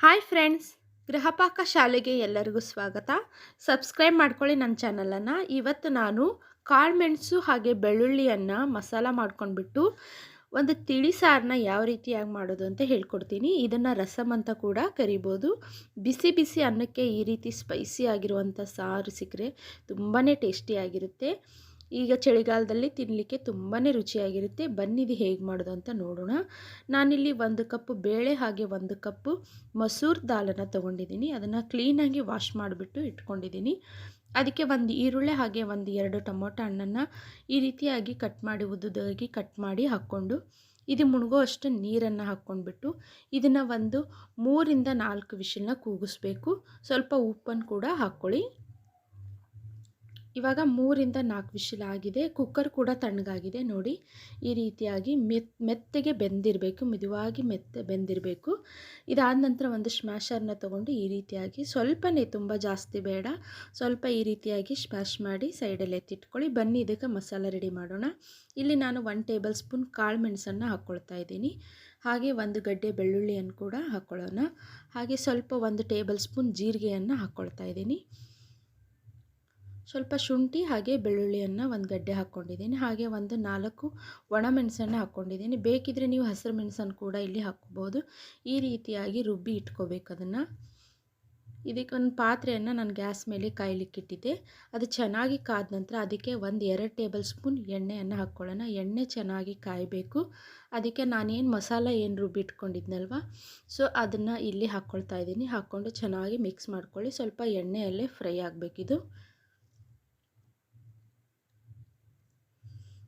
Hi friends, Gruhapaka ಶಾಲೆಗೆ ಎಲ್ಲರಿಗೂ ಸ್ವಾಗತ. ಸಬ್ಸ್ಕ್ರೈಬ್ ಮಾಡ್ಕೊಳ್ಳಿ ನನ್ನ ಚಾನಲನ್ನು. ಇವತ್ತು ನಾನು ಕಾಳುಮೆಣಸು ಹಾಗೆ ಬೆಳ್ಳುಳ್ಳಿಯನ್ನು ಮಸಾಲ ಮಾಡ್ಕೊಂಡ್ಬಿಟ್ಟು ಒಂದು ತಿಳಿ ಸಾರನ್ನ ಯಾವ ರೀತಿಯಾಗಿ ಮಾಡೋದು ಅಂತ ಹೇಳ್ಕೊಡ್ತೀನಿ. ಇದನ್ನು ರಸಮ್ ಅಂತ ಕೂಡ ಕರಿಬೋದು. ಬಿಸಿ ಬಿಸಿ ಅನ್ನಕ್ಕೆ ಈ ರೀತಿ ಸ್ಪೈಸಿ ಆಗಿರುವಂಥ ಸಾರು ಸಿಕ್ಕರೆ ತುಂಬಾ ಟೇಸ್ಟಿಯಾಗಿರುತ್ತೆ ಈಗ ಚಳಿಗಾಲದಲ್ಲಿ ತಿನ್ನಲಿಕ್ಕೆ ತುಂಬಾ ರುಚಿಯಾಗಿರುತ್ತೆ. ಬನ್ನಿದು ಹೇಗೆ ಮಾಡೋದು ಅಂತ ನೋಡೋಣ. ನಾನಿಲ್ಲಿ ಒಂದು ಕಪ್ ಬೇಳೆ ಹಾಗೆ ಒಂದು ಕಪ್ಪು ಮಸೂರ್ ದಾಲನ್ನು ತೊಗೊಂಡಿದ್ದೀನಿ. ಅದನ್ನು ಕ್ಲೀನಾಗಿ ವಾಶ್ ಮಾಡಿಬಿಟ್ಟು ಇಟ್ಕೊಂಡಿದ್ದೀನಿ. ಅದಕ್ಕೆ ಒಂದು ಈರುಳ್ಳಿ ಹಾಗೆ ಒಂದು ಎರಡು ಟೊಮೊಟೊ ಹಣ್ಣನ್ನು ಈ ರೀತಿಯಾಗಿ ಕಟ್ ಮಾಡಿ ಉದ್ದುದಾಗಿ ಕಟ್ ಮಾಡಿ ಹಾಕ್ಕೊಂಡು ಇದು ಮುಳುಗೋ ಅಷ್ಟು ನೀರನ್ನು ಹಾಕ್ಕೊಂಡ್ಬಿಟ್ಟು ಇದನ್ನು ಒಂದು ಮೂರಿಂದ ನಾಲ್ಕು ವಿಷಲನ್ನ ಕೂಗಿಸ್ಬೇಕು. ಸ್ವಲ್ಪ ಉಪ್ಪನ್ನು ಕೂಡ ಹಾಕ್ಕೊಳ್ಳಿ. ಇವಾಗ ಮೂರಿಂದ ನಾಲ್ಕು ವಿಷಲ್ ಆಗಿದೆ. ಕುಕ್ಕರ್ ಕೂಡ ತಣ್ಣಗಾಗಿದೆ. ನೋಡಿ, ಈ ರೀತಿಯಾಗಿ ಮೆತ್, ಮೆತ್ತಗೆ ಬೆಂದಿರಬೇಕು, ಮೆದುವಾಗಿ ಮೆತ್ತ ಬೆಂದಿರಬೇಕು. ಇದಾದ ನಂತರ ಒಂದು ಸ್ಮ್ಯಾಶರ್ನ ತೊಗೊಂಡು ಈ ರೀತಿಯಾಗಿ ಸ್ವಲ್ಪನೇ, ತುಂಬ ಜಾಸ್ತಿ ಬೇಡ. ಸ್ವಲ್ಪ ಈ ರೀತಿಯಾಗಿ ಸ್ಮ್ಯಾಶ್ ಮಾಡಿ ಸೈಡಲ್ಲಿ ಎತ್ತಿಟ್ಕೊಳ್ಳಿ. ಬನ್ನಿ, ಇದಕ್ಕೆ ಮಸಾಲ ರೆಡಿ ಮಾಡೋಣ. ಇಲ್ಲಿ ನಾನು ಒನ್ ಟೇಬಲ್ ಸ್ಪೂನ್ ಕಾಳು ಮೆಣಸನ್ನು ಹಾಕ್ಕೊಳ್ತಾ ಇದ್ದೀನಿ. ಹಾಗೆ ಒಂದು ಗಡ್ಡೆ ಬೆಳ್ಳುಳ್ಳಿಯನ್ನು ಕೂಡ ಹಾಕ್ಕೊಳ್ಳೋಣ ಹಾಗೆ ಸ್ವಲ್ಪ ಒಂದು ಟೇಬಲ್ ಸ್ಪೂನ್ ಜೀರಿಗೆಯನ್ನು ಹಾಕ್ಕೊಳ್ತಾ ಇದ್ದೀನಿ. ಸ್ವಲ್ಪ ಶುಂಠಿ ಹಾಗೆ ಬೆಳ್ಳುಳ್ಳಿಯನ್ನು ಒಂದು ಗಡ್ಡೆ ಹಾಕ್ಕೊಂಡಿದ್ದೀನಿ. ಹಾಗೆ ಒಂದು ನಾಲ್ಕು ಒಣಮೆಣಸನ್ನು ಹಾಕ್ಕೊಂಡಿದ್ದೀನಿ. ಬೇಕಿದ್ರೆ ನೀವು ಹಸಿರು ಮೆಣಸನ್ನು ಕೂಡ ಇಲ್ಲಿ ಹಾಕ್ಕೋಬೋದು ಈ ರೀತಿಯಾಗಿ ರುಬ್ಬಿ ಇಟ್ಕೋಬೇಕು ಅದನ್ನು. ಇದಕ್ಕೆ ಒಂದು ಪಾತ್ರೆಯನ್ನು ನಾನು ಗ್ಯಾಸ್ ಮೇಲೆ ಕಾಯ್ಲಿಕ್ಕಿಟ್ಟಿದ್ದೆ ಅದು ಚೆನ್ನಾಗಿ ಕಾದ ನಂತರ ಅದಕ್ಕೆ ಒಂದು ಎರಡು ಟೇಬಲ್ ಸ್ಪೂನ್ ಎಣ್ಣೆಯನ್ನು ಹಾಕ್ಕೊಳ್ಳೋಣ ಎಣ್ಣೆ ಚೆನ್ನಾಗಿ ಕಾಯಬೇಕು. ಅದಕ್ಕೆ ನಾನೇನು ಮಸಾಲ ಏನು ರುಬ್ಬಿ ಇಟ್ಕೊಂಡಿದ್ನಲ್ವ? ಸೊ, ಅದನ್ನು ಇಲ್ಲಿ ಹಾಕ್ಕೊಳ್ತಾ ಇದ್ದೀನಿ. ಹಾಕ್ಕೊಂಡು ಚೆನ್ನಾಗಿ ಮಿಕ್ಸ್ ಮಾಡ್ಕೊಳ್ಳಿ. ಸ್ವಲ್ಪ ಎಣ್ಣೆಯಲ್ಲೇ ಫ್ರೈ ಆಗಬೇಕಿದು.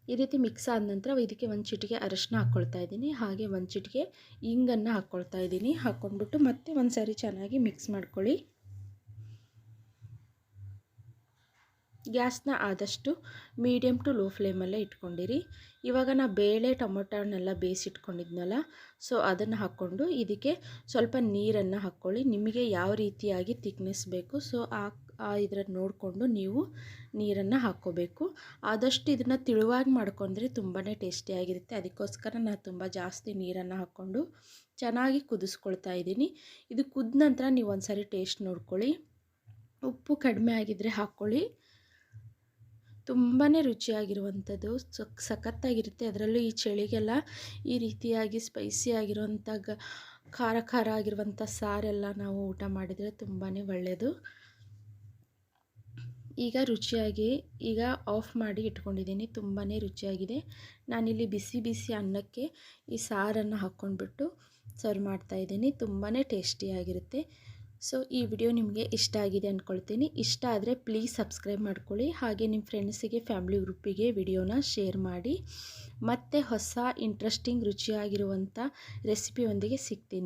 ಈ ರೀತಿ ಮಿಕ್ಸ್ ಆದ ನಂತರ ಇದಕ್ಕೆ ಒಂದು ಚಿಟಿಕೆ ಅರಶಿನ ಹಾಕ್ಕೊಳ್ತಾ ಇದ್ದೀನಿ. ಹಾಗೆ ಒಂದು ಚಿಟಿಕೆ ಇಂಗನ್ನು ಹಾಕ್ಕೊಳ್ತಾ ಇದ್ದೀನಿ. ಹಾಕ್ಕೊಂಡ್ಬಿಟ್ಟು ಮತ್ತೆ ಒಂದು ಸಾರಿ ಚೆನ್ನಾಗಿ ಮಿಕ್ಸ್ ಮಾಡ್ಕೊಳ್ಳಿ. ಗ್ಯಾಸ್ನ ಆದಷ್ಟು ಮೀಡಿಯಮ್ ಟು ಲೋ ಫ್ಲೇಮಲ್ಲೇ ಇಟ್ಕೊಂಡಿರಿ. ಇವಾಗ ನಾ ಬೇಳೆ, ಟೊಮೊಟೊನೆಲ್ಲ ಬೇಯಿಸಿಟ್ಕೊಂಡಿದ್ನಲ್ಲ, ಸೊ ಅದನ್ನು ಹಾಕ್ಕೊಂಡು ಇದಕ್ಕೆ ಸ್ವಲ್ಪ ನೀರನ್ನು ಹಾಕ್ಕೊಳ್ಳಿ. ನಿಮಗೆ ಯಾವ ರೀತಿಯಾಗಿ ತಿಕ್ನೆಸ್ ಬೇಕು, ಸೊ ಆ ಇದರ ನೋಡಿಕೊಂಡು ನೀವು ನೀರನ್ನು ಹಾಕ್ಕೋಬೇಕು. ಆದಷ್ಟು ಇದನ್ನು ತಿಳುವಾಗಿ ಮಾಡ್ಕೊಂಡ್ರೆ ತುಂಬಾ ಟೇಸ್ಟಿಯಾಗಿರುತ್ತೆ. ಅದಕ್ಕೋಸ್ಕರ ನಾನು ತುಂಬ ಜಾಸ್ತಿ ನೀರನ್ನು ಹಾಕ್ಕೊಂಡು ಚೆನ್ನಾಗಿ ಕುದಿಸ್ಕೊಳ್ತಾ ಇದ್ದೀನಿ. ಇದು ಕುದ ನಂತರ ನೀವು ಒಂದು ಸಾರಿ ಟೇಸ್ಟ್ ನೋಡ್ಕೊಳ್ಳಿ. ಉಪ್ಪು ಕಡಿಮೆ ಆಗಿದ್ದರೆ ಹಾಕ್ಕೊಳ್ಳಿ. ತುಂಬಾ ರುಚಿಯಾಗಿರುವಂಥದ್ದು, ಸಕ್, ಸಖತ್ತಾಗಿರುತ್ತೆ. ಅದರಲ್ಲೂ ಈ ಚಳಿಗೆಲ್ಲ ಈ ರೀತಿಯಾಗಿ ಸ್ಪೈಸಿ ಆಗಿರುವಂಥ ಗ, ಖಾರ ಖಾರ ಆಗಿರುವಂಥ ಸಾರೆಲ್ಲ ನಾವು ಊಟ ಮಾಡಿದರೆ ತುಂಬಾ ಒಳ್ಳೆಯದು ಈಗ ರುಚಿಯಾಗಿ, ಈಗ ಆಫ್ ಮಾಡಿ ಇಟ್ಕೊಂಡಿದ್ದೀನಿ. ತುಂಬಾ ರುಚಿಯಾಗಿದೆ. ನಾನಿಲ್ಲಿ ಬಿಸಿ ಬಿಸಿ ಅನ್ನಕ್ಕೆ ಈ ಸಾರನ್ನು ಹಾಕ್ಕೊಂಡ್ಬಿಟ್ಟು ಸರ್ವ್ ಮಾಡ್ತಾಯಿದ್ದೀನಿ ತುಂಬಾ ಟೇಸ್ಟಿಯಾಗಿರುತ್ತೆ ಸೊ, ಈ ವಿಡಿಯೋ ನಿಮಗೆ ಇಷ್ಟ ಆಗಿದೆ ಅಂದ್ಕೊಳ್ತೀನಿ ಇಷ್ಟ ಆದರೆ ಪ್ಲೀಸ್ ಸಬ್ಸ್ಕ್ರೈಬ್ ಮಾಡ್ಕೊಳ್ಳಿ. ಹಾಗೆ ನಿಮ್ಮ ಫ್ರೆಂಡ್ಸಿಗೆ, ಫ್ಯಾಮಿಲಿ ಗ್ರೂಪಿಗೆ ವಿಡಿಯೋನ ಶೇರ್ ಮಾಡಿ. ಮತ್ತೆ ಹೊಸ ಇಂಟ್ರೆಸ್ಟಿಂಗ್ ರುಚಿಯಾಗಿರುವಂಥ ರೆಸಿಪಿಯೊಂದಿಗೆ ಸಿಗ್ತೀನಿ.